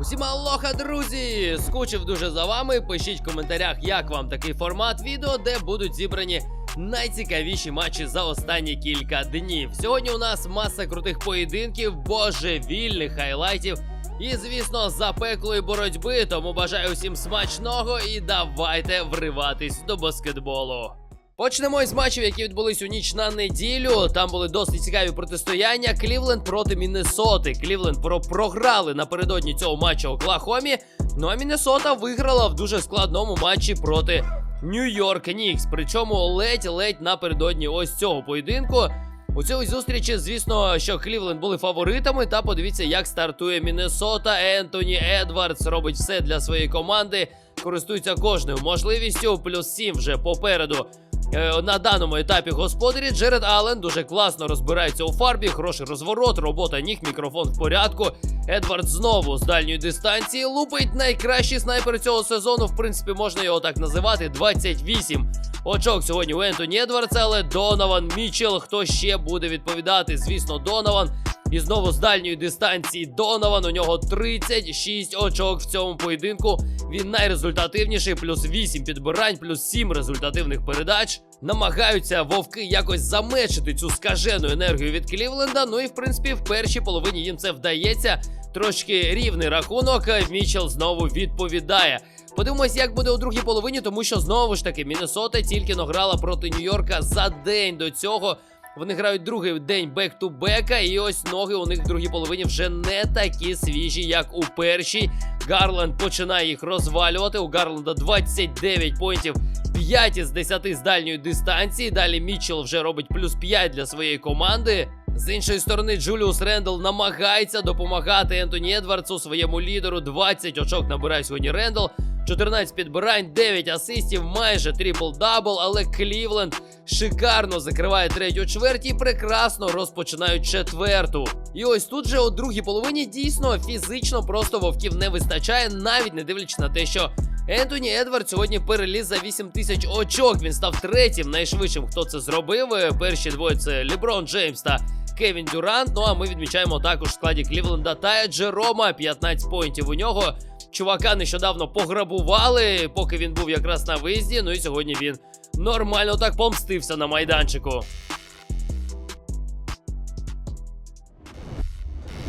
Усім алоха, друзі! Скучив дуже за вами. Пишіть в коментарях, як вам такий формат відео, де будуть зібрані найцікавіші матчі за останні кілька днів. Сьогодні у нас маса крутих поєдинків, божевільних хайлайтів і, звісно, запеклої боротьби. Тому бажаю усім смачного і давайте вриватись до баскетболу. Почнемо із матчів, які відбулись у ніч на неділю. Там були досить цікаві протистояння. Клівленд проти Міннесоти. Клівленд про програли напередодні цього матчу Оклахомі. Ну а Міннесота виграла в дуже складному матчі проти Нью-Йорк Нікс. Причому ледь-ледь напередодні ось цього поєдинку. У цій зустрічі, звісно, що Клівленд були фаворитами. Та подивіться, як стартує Міннесота. Ентоні Едвардс робить все для своєї команди. Користується кожною можливістю. Плюс 7 вже попереду. Е, На даному етапі господарі Джеред Аллен дуже класно розбирається у фарбі, хороший розворот, робота ніг, мікрофон в порядку. Едвард знову з дальньої дистанції лупить найкращий снайпер цього сезону. В принципі, можна його так називати. 28 очок сьогодні у Ентоні Едвардса, але Донован Мічел. Хто ще буде відповідати? Звісно, Донован. І знову з дальньої дистанції Донован. У нього 36 очок в цьому поєдинку. Він найрезультативніший, плюс 8 підбирань, плюс 7 результативних передач. Намагаються вовки якось замечити цю скажену енергію від Клівленда. Ну і в принципі в першій половині їм це вдається. Трошки рівний рахунок. Мічел знову відповідає. Подивимось, як буде у другій половині, тому що знову ж таки Міннесота тільки но грала проти Нью-Йорка за день до цього. Вони грають другий день бек-ту-бека, і ось ноги у них в другій половині вже не такі свіжі, як у першій. Гарланд починає їх розвалювати. У Гарленда 29 поінтів, 5 із 10 з дальньої дистанції. Далі Мітчелл вже робить плюс 5 для своєї команди. З іншої сторони, Джуліус Рендл намагається допомагати Ентоні Едвардсу, своєму лідеру. 20 очок набирає сьогодні Рендл. 14 підбирань, 9 асистів, майже трипл-дабл, але Клівленд шикарно закриває третю чверть і прекрасно розпочинають четверту. І ось тут же у другій половині дійсно фізично просто вовків не вистачає, навіть не дивлячись на те, що Ентоні Едвард сьогодні переліз за 8 тисяч очок. Він став третім найшвидшим, хто це зробив. Перші двоє це Леброн Джеймс та Кевін Дюрант. Ну а ми відмічаємо також в складі Клівленда та Джерома 15 поінтів у нього. Чувака нещодавно пограбували, поки він був якраз на виїзді. Ну і сьогодні він нормально так помстився на майданчику.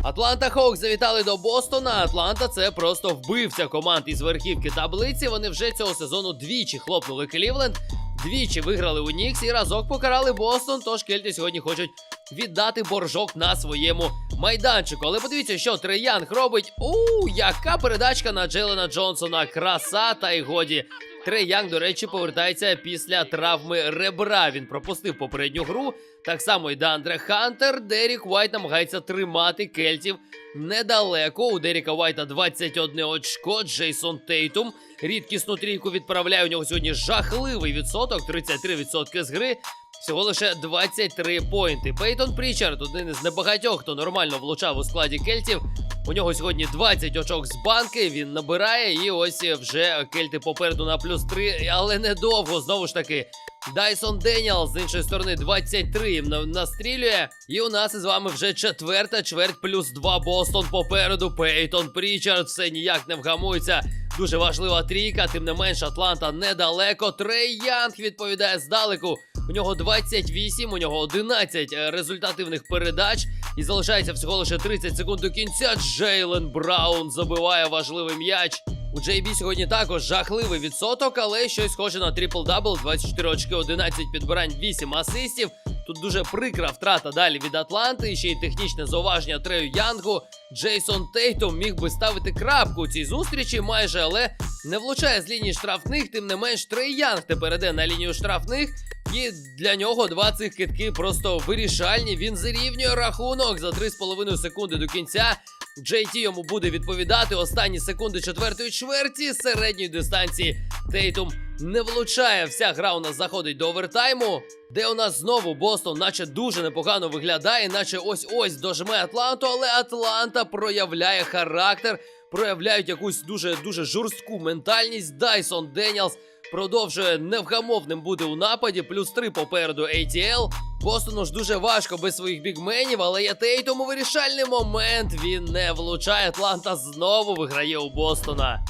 Атланта Хоукс завітали до Бостона. Атланта це просто вбивця команд із верхівки таблиці. Вони вже цього сезону двічі хлопнули Клівленд, двічі виграли у Нікс і разок покарали Бостон. Тож кельти сьогодні хочуть віддати боржок на своєму майданчику. Але подивіться, що Трей робить. У, яка передачка на Джелена Джонсона. Краса та й годі. Трей Янг, до речі, повертається після травми ребра. Він пропустив попередню гру. Так само і Дандре Хантер. Дерік Уайт намагається тримати кельтів недалеко. У Деріка Уайта 21 очко. Джейсон Тейтум. Рідкісну трійку відправляє. У нього сьогодні жахливий відсоток, 33% з гри. Всього лише 23 поінти. Пейтон Прічард, один із небагатьох, хто нормально влучав у складі кельтів. У нього сьогодні 20 очок з банки. Він набирає, і ось вже кельти попереду на плюс 3, але недовго. Знову ж таки. Дайсон Деніал з іншої сторони 23 їм на- настрілює. І у нас із вами вже четверта чверть плюс 2 Бостон попереду. Пейтон Прічард все ніяк не вгамується. Дуже важлива трійка, тим не менш Атланта недалеко. Трей Янг відповідає здалеку. У нього 28, у нього 11 е, результативних передач. І залишається всього лише 30 секунд до кінця. Джейлен Браун забиває важливий м'яч. У JB сьогодні також жахливий відсоток, але щось схоже на трипл-дабл. 24 очки, 11 підбирань, 8 асистів. Тут дуже прикра втрата далі від Атланти. Ще й технічне зауваження Трею Янгу. Джейсон Тейтом міг би ставити крапку у цій зустрічі майже, але не влучає з лінії штрафних. Тим не менш, Трей Янг тепер іде на лінію штрафних. І для нього два цих китки просто вирішальні. Він зарівнює рахунок за 3,5 секунди до кінця. JT йому буде відповідати останні секунди четвертої чверті середньої дистанції. Тейтум не влучає. Вся гра у нас заходить до овертайму, де у нас знову Бостон, наче дуже непогано виглядає, наче ось ось дожме Атланту, але Атланта проявляє характер, проявляють якусь дуже дуже жорстку ментальність. Дайсон Деніалс продовжує невгамовним бути у нападі, плюс 3 попереду ATL. Бостону ж дуже важко без своїх бігменів, але є Тейтом тому вирішальний момент. Він не влучає. Атланта знову виграє у Бостона.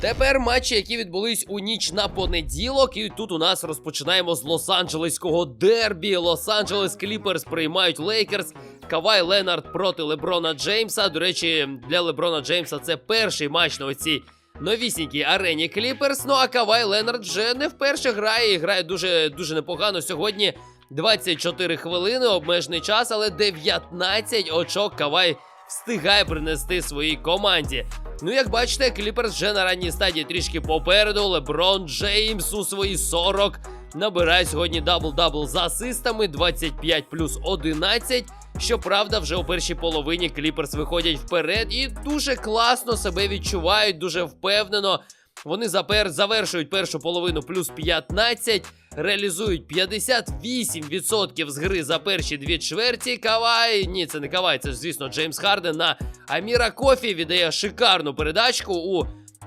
Тепер матчі, які відбулись у ніч на понеділок, і тут у нас розпочинаємо з Лос-Анджелеського дербі. Лос-Анджелес Кліперс приймають Лейкерс. Кавай Ленард проти Леброна Джеймса. До речі, для Леброна Джеймса це перший матч на оцій новісінькій арені Кліперс. Ну а Кавай Ленард вже не вперше грає і грає дуже дуже непогано сьогодні. 24 хвилини, обмежений час, але 19 очок Кавай встигає принести своїй команді. Ну, як бачите, Кліперс вже на ранній стадії трішки попереду. Леброн Джеймс у свої 40 набирає сьогодні дабл-дабл з асистами 25 плюс 11. Щоправда, вже у першій половині Кліперс виходять вперед і дуже класно себе відчувають, дуже впевнено. Вони завершують першу половину плюс 15, реалізують 58% з гри за перші дві чверті. Кавай, ні, це не Кавай, це звісно, Джеймс Харден на Аміра Кофі віддає шикарну передачку у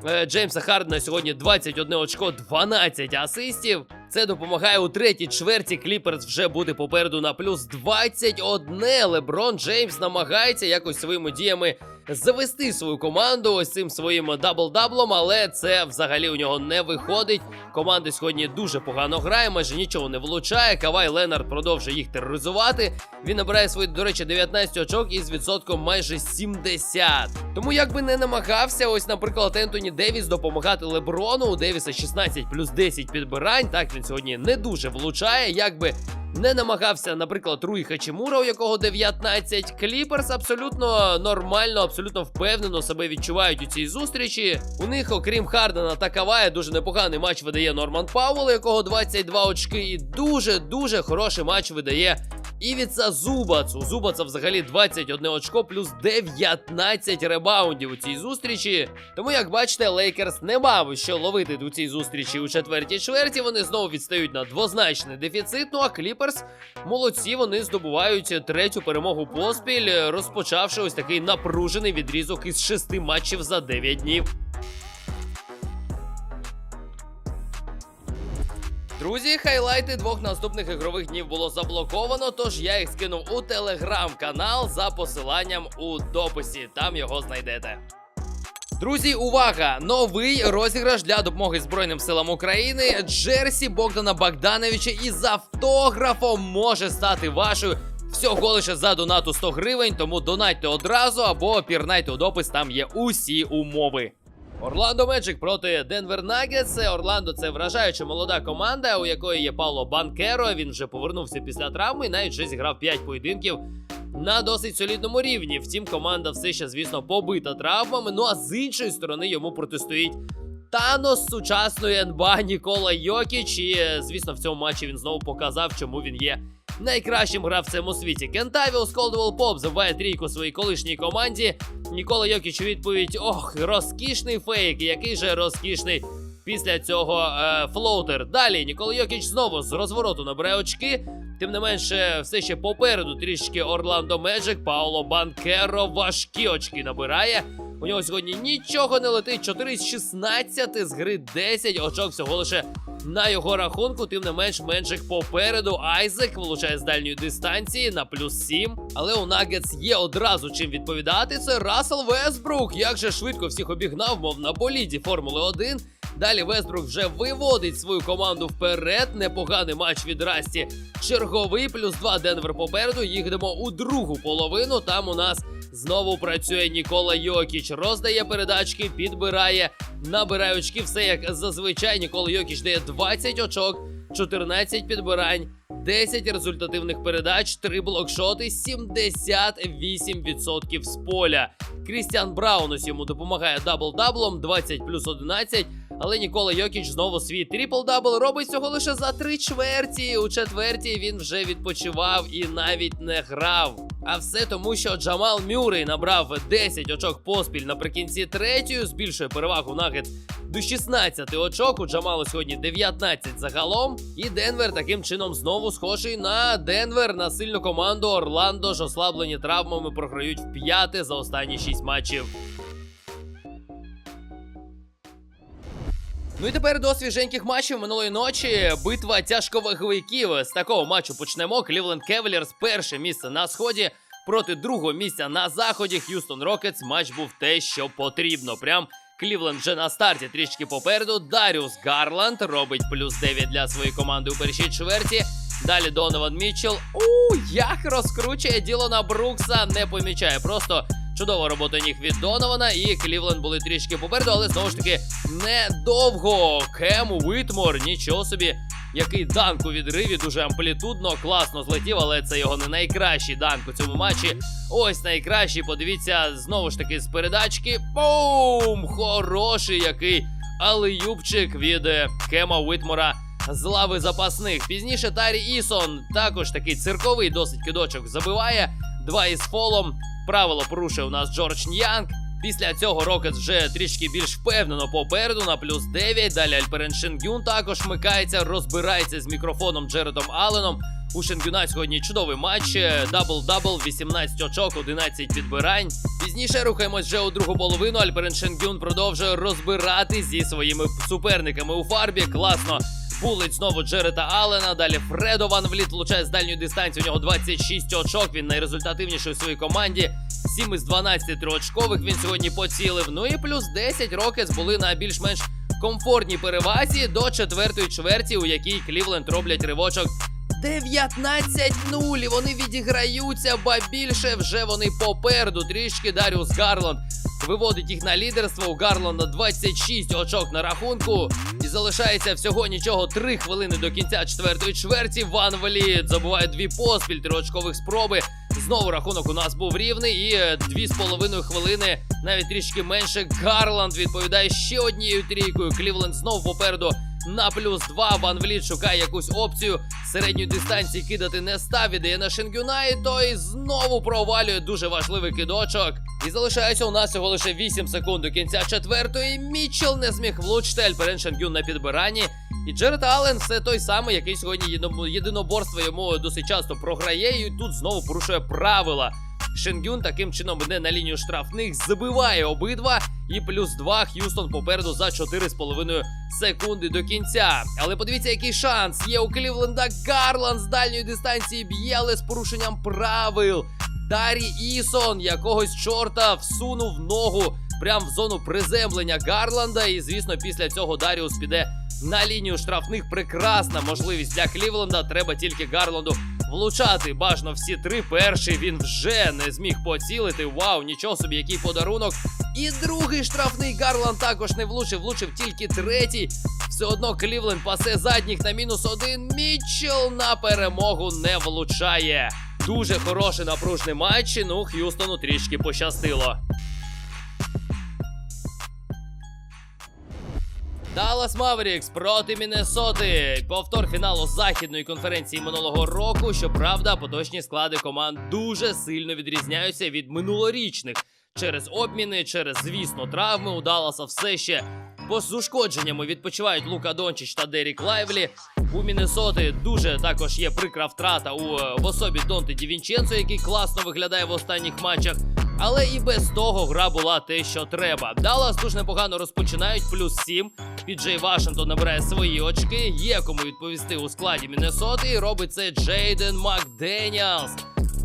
е, Джеймса Хардена сьогодні 21 очко, 12 асистів. Це допомагає у третій чверті Кліперс вже бути попереду на плюс 21. Леброн Джеймс намагається якось своїми діями завести свою команду ось цим своїм дабл-даблом, але це взагалі у нього не виходить. Команда сьогодні дуже погано грає, майже нічого не влучає. Кавай Ленард продовжує їх тероризувати. Він набирає свої, до речі, 19 очок із відсотком майже 70. Тому як би не намагався, ось, наприклад, Ентоні Девіс допомагати Леброну. У Девіса 16 плюс 10 підбирань. Так він сьогодні не дуже влучає. Якби не намагався, наприклад, Руй Хачимура, у якого 19. Кліперс абсолютно нормально, абсолютно впевнено себе відчувають у цій зустрічі. У них, окрім Хардена та Кавая, дуже непоганий матч видає Норман Пауэлл, якого 22 очки, і дуже дуже хороший матч видає. Івіца Зубац. У Зубаца взагалі 21 очко плюс 19 ребаундів у цій зустрічі. Тому, як бачите, Лейкерс не мав що ловити у цій зустрічі у четвертій чверті. Вони знову відстають на двозначний дефіцит. Ну а Кліперс молодці, вони здобувають третю перемогу поспіль, розпочавши ось такий напружений відрізок із шести матчів за 9 днів. Друзі, хайлайти двох наступних ігрових днів було заблоковано, тож я їх скинув у телеграм-канал за посиланням у дописі. Там його знайдете. Друзі, увага! Новий розіграш для допомоги Збройним силам України. Джерсі Богдана Богдановича із автографом може стати вашою. Всього лише за донату 100 гривень, тому донатьте одразу або пірнайте у допис, там є усі умови. Орландо Меджик проти Денвер Нагетс. Орландо це вражаюча молода команда, у якої є Павло Банкеро. Він вже повернувся після травми, навіть вже зіграв 5 поєдинків на досить солідному рівні. Втім, команда все ще, звісно, побита травмами. Ну а з іншої сторони йому протистоїть Танос сучасної НБА Нікола Йокіч. І, звісно, в цьому матчі він знову показав, чому він є найкращим гравцем у світі. Кентавіус Колдвелл Поп забиває трійку своїй колишній команді. Нікола Йокіч відповідь: ох, розкішний фейк, який же розкішний. Після цього е, флоутер. Далі Нікола Йокіч знову з розвороту набирає очки. Тим не менше, все ще попереду трішки Орландо Меджик. Пауло Банкеро важкі очки набирає. У нього сьогодні нічого не летить. 4 з 16 з гри 10 очок всього лише на його рахунку. Тим не менш, Меджик попереду. Айзек влучає з дальньої дистанції на плюс 7. Але у Нагетс є одразу чим відповідати. Це Рассел Весбрук. Як же швидко всіх обігнав, мов на боліді Формули 1. Далі Весбрук вже виводить свою команду вперед. Непоганий матч від Расті. Черговий плюс 2 Денвер попереду. Їдемо у другу половину. Там у нас знову працює Нікола Йокіч. Роздає передачки, підбирає, набирає очки. Все як зазвичай. Нікола Йокіч дає 20 очок, 14 підбирань. 10 результативних передач, 3 блокшоти, 78% з поля. Крістіан Браун ось йому допомагає дабл-даблом, 20 плюс 11. Але Нікола Йокіч знову свій трипл-дабл робить цього лише за три чверті. У четвертій він вже відпочивав і навіть не грав. А все тому, що Джамал Мюррей набрав 10 очок поспіль наприкінці третьої, збільшує перевагу нагет до 16 очок. У Джамалу сьогодні 19 загалом. І Денвер таким чином знову схожий на Денвер на сильну команду Орландо ж ослаблені травмами програють в п'яте за останні 6 матчів. Ну і тепер до свіженьких матчів минулої ночі. Битва тяжковаговиків. З такого матчу почнемо. Клівленд Кевелерс перше місце на сході. Проти другого місця на заході Х'юстон Рокетс матч був те, що потрібно. Прям Клівленд вже на старті трішки попереду. Даріус Гарланд робить плюс 9 для своєї команди у першій чверті. Далі Донован Мітчелл. У як розкручує Ділона Брукса, не помічає. Просто чудова робота ніг від Донована. І Клівленд були трішки попереду, але знову ж таки недовго. Кем Уитмор, нічого собі. Який данк у відриві, дуже амплітудно, класно злетів, але це його не найкращий данк у цьому матчі. Ось найкращий. Подивіться знову ж таки з передачки. Бум! Хороший який. Але юбчик від е, Кема Уитмора з лави запасних. Пізніше Тарі Ісон також такий цирковий досить кидочок забиває. Два із фолом. Правило порушив нас Джордж Ньянг. Після цього Рокетс вже трішки більш впевнено попереду на плюс 9. Далі Альперен Шенгюн також вмикається, розбирається з мікрофоном Джередом Алленом. У Шенгюна сьогодні чудовий матч. Дабл-дабл, 18 очок, 11 підбирань. Пізніше рухаємось вже у другу половину. Альперен Шенгюн продовжує розбирати зі своїми суперниками у фарбі. Класно. Булить знову Джерета Аллена. Далі Фредо Ван Вліт влучає з дальньої дистанції. У нього 26 очок. Він найрезультативніший у своїй команді. 7 із 12 триочкових він сьогодні поцілив. Ну і плюс 10 Рокетс були на більш-менш комфортній перевазі до четвертої чверті, у якій Клівленд роблять ривочок 19-0. Вони відіграються, ба більше вже вони попереду. Трішки Даріус Гарланд виводить їх на лідерство. У Гарланда 26 очок на рахунку. Залишається всього нічого 3 хвилини до кінця четвертої чверті. Ван Валіт забуває дві поспіль триочкових спроби. Знову рахунок у нас був рівний, і е, дві з половиною хвилини, навіть трішки менше. Гарланд відповідає ще однією трійкою. Клівленд знов попереду на плюс 2. Ван Вліт шукає якусь опцію середньої дистанції кидати не став, віддає на Шенгюна, і той знову провалює дуже важливий кидочок. І залишається у нас всього лише 8 секунд до кінця четвертої. Мітчелл не зміг влучити Альперен Шенгюн на підбиранні. І Джеред Аллен це той самий, який сьогодні єдиноборство йому досить часто програє, і тут знову порушує правила. Шенгюн таким чином йде на лінію штрафних, забиває обидва. І плюс 2 Х'юстон попереду за 4,5 секунди до кінця. Але подивіться, який шанс є у Клівленда Гарланд з дальньої дистанції б'є, але з порушенням правил. Дарі Ісон якогось чорта всунув ногу прямо в зону приземлення Гарланда. І, звісно, після цього Даріус піде на лінію штрафних. Прекрасна можливість для Клівленда. Треба тільки Гарланду влучати. Бажано всі три. Перший він вже не зміг поцілити. Вау, нічого собі, який подарунок. І другий штрафний Гарланд також не влучив, влучив тільки третій. Все одно Клівленд пасе задніх на мінус один. Мітчелл на перемогу не влучає. Дуже хороший напружний матч. Ну, Х'юстону трішки пощастило. Даллас Маверікс проти Міннесоти. Повтор фіналу західної конференції минулого року. Щоправда, поточні склади команд дуже сильно відрізняються від минулорічних. Через обміни, через, звісно, травми у Далласа все ще бо з ушкодженнями відпочивають Лука Дончич та Дерік Лайвлі. У Міннесоти дуже також є прикра втрата у в особі Донте Дівінченцо, який класно виглядає в останніх матчах. Але і без того гра була те, що треба. Даллас дуже непогано розпочинають, плюс 7. Піджей Вашингтон набирає свої очки. Є кому відповісти у складі Міннесоти. І робить це Джейден Макденіалс.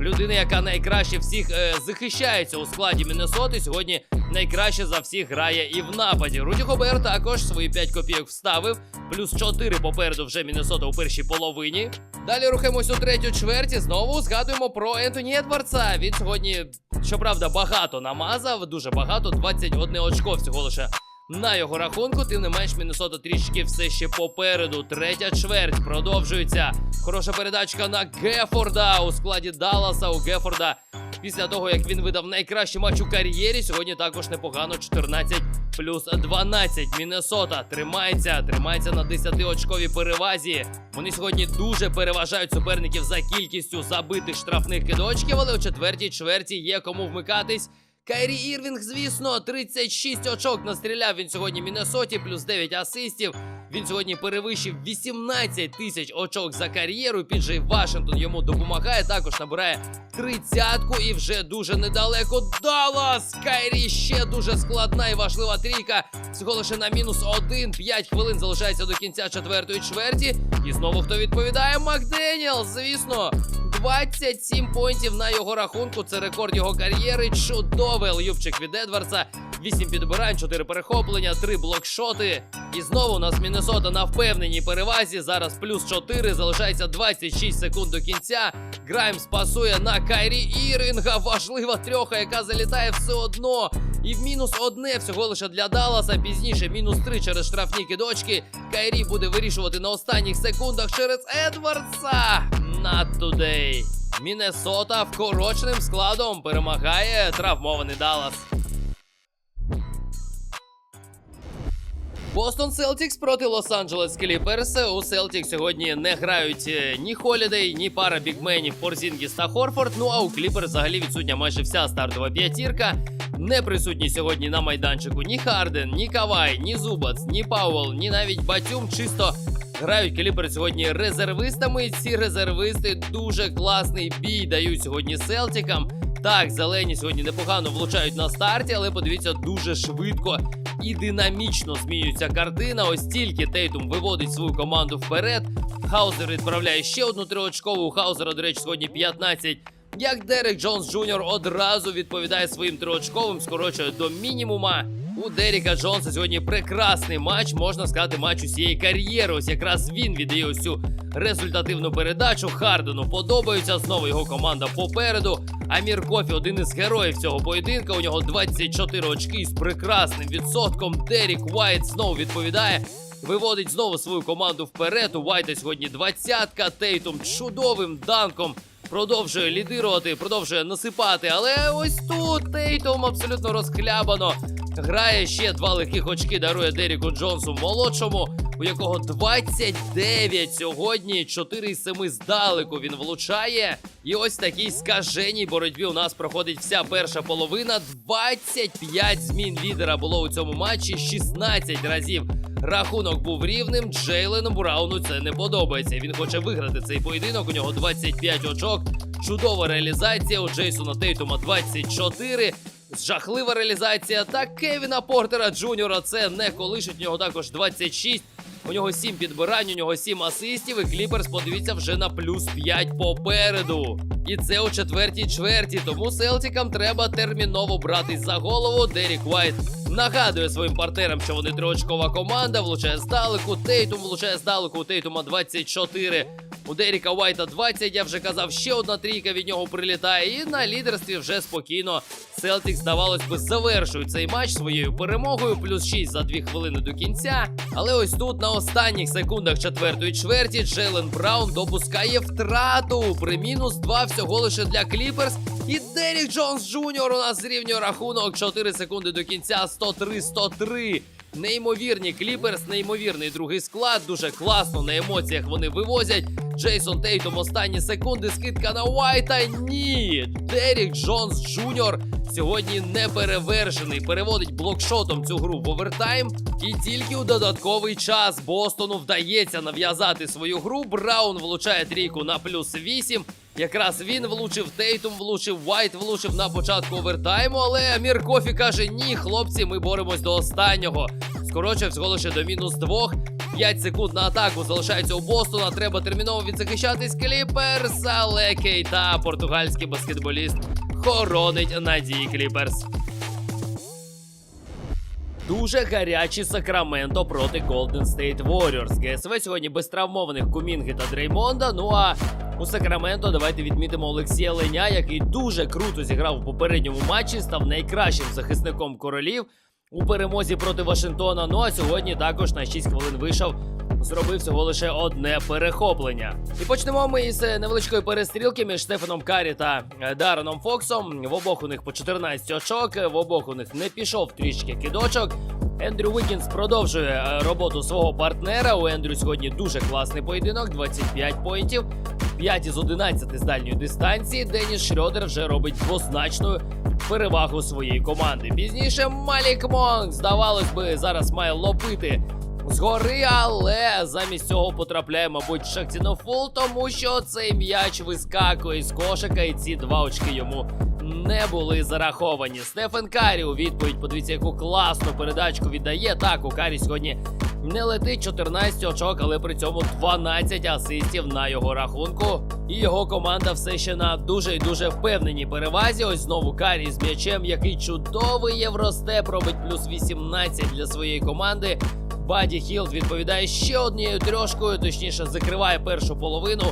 Людина, яка найкраще всіх е, захищається у складі Міннесоти, сьогодні найкраще за всіх грає і в нападі. Руді Гобер також свої 5 копійок вставив, плюс 4 попереду вже Міннесота у першій половині. Далі рухаємось у третю чверті. Знову згадуємо про Ентоні Едвардса. Він сьогодні, щоправда, багато намазав, дуже багато, 21 очко всього лише. На його рахунку, тим не менш, Міннесота трішки все ще попереду. Третя чверть продовжується. Хороша передачка на Гефорда у складі Далласа. У Гефорда після того, як він видав найкращий матч у кар'єрі, сьогодні також непогано 14 плюс 12. Міннесота тримається, тримається на 10-очковій перевазі. Вони сьогодні дуже переважають суперників за кількістю забитих штрафних кидочків, але у четвертій чверті є кому вмикатись. Кайрі Ірвінг, звісно, 36 очок настріляв він сьогодні Міннесоті, плюс 9 асистів. Він сьогодні перевищив 18 тисяч очок за кар'єру. Піджей Вашингтон йому допомагає. Також набирає тридцятку і вже дуже недалеко. Даллас! Кайрі ще дуже складна і важлива трійка. Всього лише на мінус один. 5 хвилин залишається до кінця четвертої чверті. І знову хто відповідає? Макденіел, звісно. 27 поінтів на його рахунку. Це рекорд його кар'єри. Чудовий л'юбчик від Едвардса. 8 підбирань, 4 перехоплення, 3 блокшоти. І знову у нас Міннесота на впевненій перевазі. Зараз плюс 4, залишається 26 секунд до кінця. Граймс пасує на Кайрі Іринга. Важлива трьоха, яка залітає все одно. І в мінус одне всього лише для Далласа. Пізніше мінус три через штрафні кидочки. Кайрі буде вирішувати на останніх секундах через Едвардса. Not today. Міннесота вкороченим складом перемагає травмований Даллас. Бостон Селтікс проти Лос-Анджелес Кліперс. У Селтікс сьогодні не грають е, ні Холідей, ні пара бігменів Порзінгіс та Хорфорд. Ну а у Кліперс взагалі відсутня майже вся стартова п'ятірка. Не присутні сьогодні на майданчику ні Харден, ні Кавай, ні Зубац, ні Пауел, ні навіть Батюм. Чисто грають Кліпери сьогодні резервистами. Ці резервисти дуже класний бій дають сьогодні Селтікам. Так, зелені сьогодні непогано влучають на старті, але подивіться дуже швидко і динамічно змінюється картина. Ось тільки Тейтум виводить свою команду вперед. Хаузер відправляє ще одну триочкову. У Хаузера, до речі, сьогодні 15. Як Дерек Джонс Джуніор одразу відповідає своїм триочковим, скорочує до мінімума. У Деріка Джонса сьогодні прекрасний матч, можна сказати, матч усієї кар'єри. Ось якраз він віддає ось цю результативну передачу. Хардену подобається. Знову його команда попереду. Амір Кофі один із героїв цього поєдинка. У нього 24 очки з прекрасним відсотком. Дерік Уайт знову відповідає. Виводить знову свою команду вперед. У Уайта сьогодні двадцятка. Тейтум чудовим данком продовжує лідирувати, продовжує насипати. Але ось тут Тейтум абсолютно розхлябано. Грає ще два легких очки, дарує Деріку Джонсу молодшому, у якого 29 сьогодні. 4 з 7 здалеку він влучає. І ось такій скаженій боротьбі у нас проходить вся перша половина. 25 змін лідера було у цьому матчі, 16 разів. Рахунок був рівним. Джейлену Брауну це не подобається. Він хоче виграти цей поєдинок. У нього 25 очок. Чудова реалізація. У Джейсона Тейтума 24. Жахлива реалізація. Та Кевіна Портера Джуніора це не колишить. У нього також 26. У нього 7 підбирань, у нього 7 асистів. І Кліперс, подивіться, вже на плюс 5 попереду. І це у четвертій чверті. Тому Селтікам треба терміново братись за голову. Дерік Уайт нагадує своїм партнерам, що вони триочкова команда. Влучає здалеку. Тейтум влучає здалеку. У Тейтума 24. У Деріка Уайта 20, я вже казав, ще одна трійка від нього прилітає. І на лідерстві вже спокійно. Селтік, здавалось би, завершують цей матч своєю перемогою. Плюс 6 за 2 хвилини до кінця. Але ось тут на останніх секундах четвертої чверті Джейлен Браун допускає втрату. При мінус 2 всього лише для Кліперс. І Дерік Джонс Джуніор у нас зрівнює рахунок 4 секунди до кінця 103-103. Неймовірні Кліперс, неймовірний другий склад. Дуже класно на емоціях вони вивозять. Джейсон Тейтум останні секунди. Скидка на Уайта. Ні. Дерік Джонс Джуніор сьогодні не перевершений. Переводить блокшотом цю гру в овертайм. І тільки у додатковий час Бостону вдається нав'язати свою гру. Браун влучає трійку на плюс 8. Якраз він влучив, Тейтум влучив, Вайт влучив на початку овертайму, але Міркофі каже: ні, хлопці, ми боремось до останнього. Скорочив всього лише до мінус двох. 5 секунд на атаку залишається у Бостона. Треба терміново відзахищатись Кліперс. Але Кейта, португальський баскетболіст, хоронить надії Кліперс. Дуже гарячі Сакраменто проти Golden State Warriors. ГСВ сьогодні без травмованих Кумінги та Дреймонда. Ну а у Сакраменто давайте відмітимо Олексія Леня, який дуже круто зіграв у попередньому матчі, став найкращим захисником королів у перемозі проти Вашингтона. Ну а сьогодні також на 6 хвилин вийшов. Зробив всього лише одне перехоплення. І почнемо ми із е, невеличкої перестрілки між Стефаном Карі та е, Дарреном Фоксом. В обох у них по 14 очок, в обох у них не пішов трішки кидочок. Ендрю Вікінс продовжує е, роботу свого партнера. У Ендрю сьогодні дуже класний поєдинок, 25 поінтів, 5 із 11 з дальньої дистанції. Деніс Шрёдер вже робить двозначну перевагу своєї команди. Пізніше Малік Монк, здавалось би, зараз має лопити згори, але замість цього потрапляє, мабуть, Шахтінофул, тому що цей м'яч вискакує з кошика, і ці два очки йому не були зараховані. Стефен Карі у відповідь, подивіться, яку класну передачку віддає. Так, у Карі сьогодні не летить 14 очок, але при цьому 12 асистів на його рахунку. І його команда все ще на дуже і дуже впевненій перевазі. Ось знову Карі з м'ячем, який чудовий євростеп робить плюс 18 для своєї команди. Баді Хілд відповідає ще однією трьошкою, точніше закриває першу половину.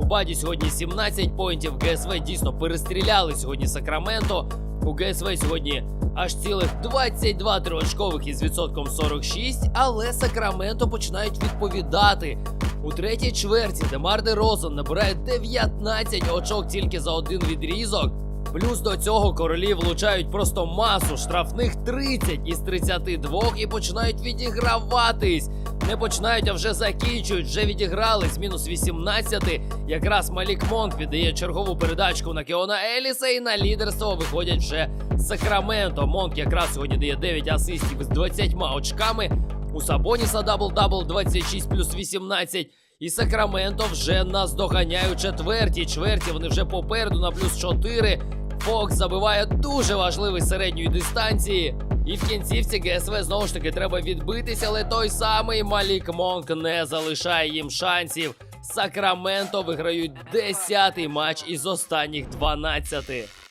У Баді сьогодні 17 поінтів. ГСВ дійсно перестріляли сьогодні Сакраменто. У ГСВ сьогодні аж цілих 22 триочкових із відсотком 46, але Сакраменто починають відповідати. У третій чверті Демар Де Розен набирає 19 очок тільки за один відрізок. Плюс до цього королі влучають просто масу штрафних 30 із 32 і починають відіграватись. Не починають, а вже закінчують. Вже відігрались мінус 18. Якраз Малік Монк віддає чергову передачку на Кеона Еліса, і на лідерство виходять вже Сакраменто. Монк якраз сьогодні дає 9 асистів з 20 очками. У Сабоніса дабл-дабл 26 плюс 18. І Сакраменто вже наздоганяє у четвертій. Чверті вони вже попереду на плюс 4. Фокс забиває дуже важливий середньої дистанції. І в кінцівці ГСВ знову ж таки треба відбитися, але той самий Малік Монк не залишає їм шансів. Сакраменто виграють 10-й матч із останніх 12.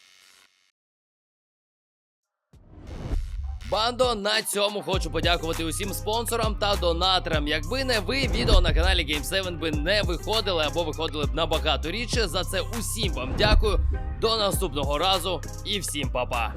Бандо, на цьому хочу подякувати усім спонсорам та донаторам. Якби не ви, відео на каналі Game7 би не виходили або виходили б набагато рідше. За це усім вам дякую. До наступного разу і всім па-па.